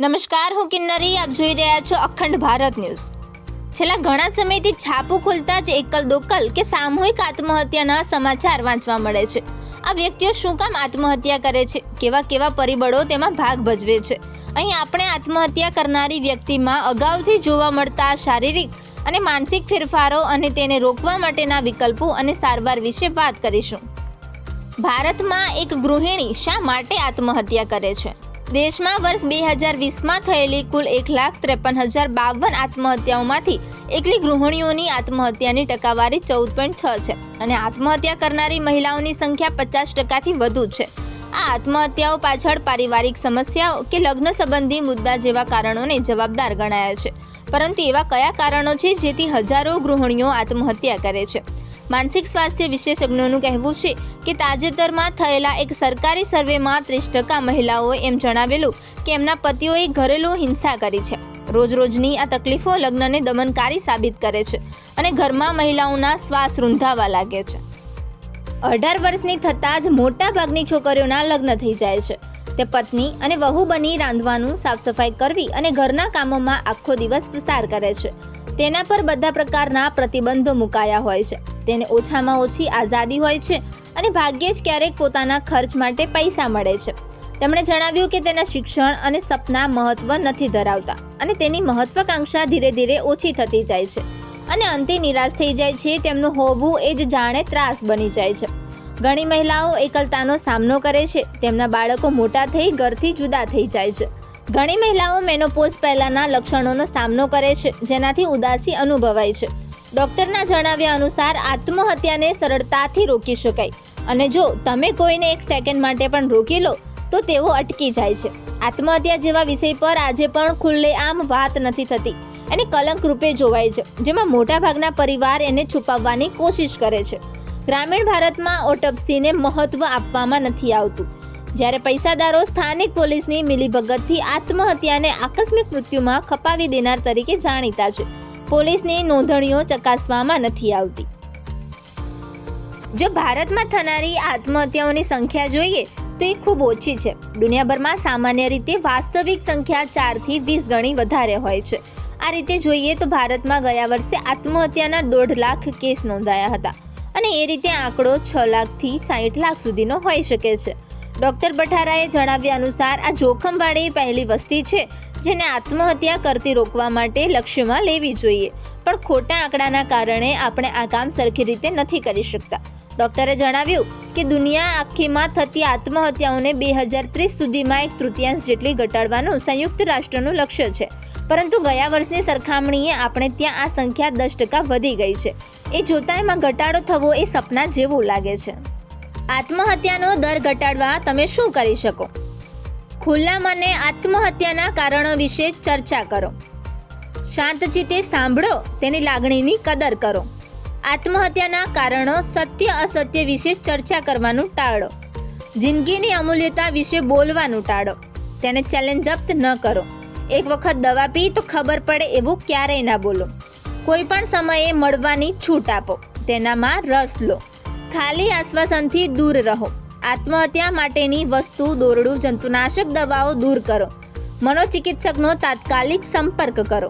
નમસ્કાર, હું કિન્નરી. આપ જોઈ રહ્યા છો અખંડ ભારત ન્યૂઝ. છેલ્લા ઘણા સમયથી છાપું ખોલતા જ એકલ દોકલ કે સામૂહિક આત્મહત્યાના સમાચાર વાંચવા મળે છે. આ વ્યક્તિઓ શું કામ આત્મહત્યા કરે છે? કેવા કેવા પરિબળો તેમાં ભાગ ભજવે છે? અહીં આપણે આત્મહત્યા કરનારી વ્યક્તિમાં અગાઉથી જોવા મળતા શારીરિક અને માનસિક ફેરફારો અને તેને રોકવા માટેના વિકલ્પો અને સારવાર વિશે વાત કરીશું. ભારતમાં એક ગૃહિણી શા માટે આત્મહત્યા કરે છે? દેશમાં વર્ષ બે હજાર વીસમાં થયેલી કુલ એક લાખ ત્રેપન હજાર બાવન આત્મહત્યાઓમાંથી એકલી ગૃહિણીઓની આત્મહત્યાની ટકાવારી ચૌદ પોઈન્ટ છ છે અને આત્મહત્યા કરનારી મહિલાઓની સંખ્યા પચાસ ટકાથી વધુ છે. આ આત્મહત્યાઓ પાછળ પારિવારિક સમસ્યાઓ કે લગ્ન સંબંધી મુદ્દા જેવા કારણોને જવાબદાર ગણાયા છે. પરંતુ એવા કયા કારણો છે જેથી હજારો ગૃહિણીઓ આત્મહત્યા કરે છે? માનસિક સ્વાસ્થ્ય વિશેષજ્ઞોનું કહેવું છે કે તાજેતરમાં થયેલા એક સરકારી સર્વેમાં ત્રીસ ટકા મહિલાઓએ એમ જણાવેલું કે એમના પતિઓએ ઘરેલું હિંસા કરી છે. રોજ રોજની આ તકલીફો લગ્નને દમનકારી સાબિત કરે છે અને ઘરમાં મહિલાઓના શ્વાસ રૂંધાવા લાગે છે. અઢાર વર્ષની થતાં જ મોટા ભાગની છોકરીઓના લગ્ન થઈ જાય છે. તે પત્ની અને વહુ બની રાંધવાનું સાફ સફાઈ કરવી અને ઘરના કામોમાં આખો દિવસ પસાર કરે છે. તેના પર બધા પ્રકારના પ્રતિબંધો મુકાયા હોય છે. તેને ઓછામાં ઓછી આઝાદી હોય છે અને ભાગ્યે જ ક્યારેક પોતાના ખર્ચ માટે પૈસા મળે છે. તેમણે જણાવ્યું કે તેના શિક્ષણ અને સપના મહત્વ નથી ધરાવતા અને તેની મહત્વાકાંક્ષા ધીરે ધીરે ઓછી થતી જાય છે અને અંતે નિરાશ થઈ જાય છે, તેમનું હોવું એ જ જાણે ત્રાસ બની જાય છે. ઘણી મહિલાઓ એકલતાનો સામનો કરે છે, તેમના બાળકો મોટા થઈ ઘરથી જુદા થઈ જાય છે. ઘણી મહિલાઓ મેનોપોઝ પહેલાંના લક્ષણોનો સામનો કરે છે, જેનાથી ઉદાસી અનુભવાય છે. ડોક્ટરના જણાવ્યા અનુસાર આત્મહત્યાને સરળતાથી રોકી શકાય. અને જો તમે કોઈને એક સેકન્ડ માટે પણ રોકી લો, તો તેઓ અટકી જાય છે. આત્મહત્યા જેવા વિષય પર આજે પણ ખુલ્લેઆમ વાત નથી થતી એને કલંક રૂપે જોવાય છે, જેમાં મોટાભાગના પરિવાર એને છુપાવવાની કોશિશ કરે છે. ગ્રામીણ ભારતમાં ઓટોપ્સીને મહત્વ આપવામાં નથી આવતું. જ્યારે પૈસાદારો સ્થાનિક પોલીસની મિલીભગતથી આત્મહત્યાને આકસ્મિક મૃત્યુમાં ખપાવી દેનાર તરીકે જાણીતા છે. પોલીસની નોંધણીઓ ચકાસવામાં નથી આવતી. જો ભારતમાં થનારી આત્મહત્યાઓની સંખ્યા જોઈએ, તો એ ખૂબ ઓછી છે. દુનિયાભરમાં સામાન્ય રીતે વાસ્તવિક સંખ્યા ચારથી વીસ ગણી વધારે હોય છે. આ રીતે જોઈએ તો ભારતમાં ગયા વર્ષે આત્મહત્યાના દોઢ લાખ કેસ નોંધાયા હતા અને એ રીતે આંકડો છ લાખથી સાહીઠ લાખ સુધીનો હોઈ શકે છે. ડોક્ટર બઠારાએ જણાવ્યા અનુસાર આ જોખમવાળી પહેલી વસ્તી છે, જેને આત્મહત્યા કરતી રોકવા માટે લક્ષ્યમાં લેવી જોઈએ. પણ ખોટા આંકડાના કારણે આપણે આ કામ સરખી રીતે નથી કરી શકતા. ડોક્ટરે જણાવ્યું કે દુનિયા આખીમાં થતી આત્મહત્યાઓને બે હજાર ત્રીસ સુધીમાં એક તૃતીયાંશ જેટલી ઘટાડવાનું સંયુક્ત રાષ્ટ્રનું લક્ષ્ય છે. પરંતુ ગયા વર્ષની સરખામણીએ આપણે ત્યાં આ સંખ્યા દસ ટકા વધી ગઈ છે. એ જોતા એમાં ઘટાડો થવો એ સપના જેવું લાગે છે. આત્મહત્યાનો દર ઘટાડવા તમે શું કરી શકો? ખુલ્લા મને આત્મહત્યાના કારણો વિશે ચર્ચા કરો. શાંત ચિત્તે સાંભળો, તેની લાગણીની કદર કરો. આત્મહત્યાના કારણો સત્ય અસત્ય વિશે ચર્ચા કરવાનું ટાળો. જિંદગીની અમૂલ્યતા વિશે બોલવાનું ટાળો. તેને ચેલેન્જ જપ્ત ન કરો. એક વખત દવા પી તો ખબર પડે એવું ક્યારેય ના બોલો. કોઈ પણ સમયે મળવાની છૂટ આપો. તેનામાં રસ લો. ખાલી આશ્વાસનથી દૂર રહો. આત્મહત્યા માટેની વસ્તુ દોરડું, જંતુનાશક દવાઓ દૂર કરો. મનોચિકિત્સકનો તાત્કાલિક સંપર્ક કરો.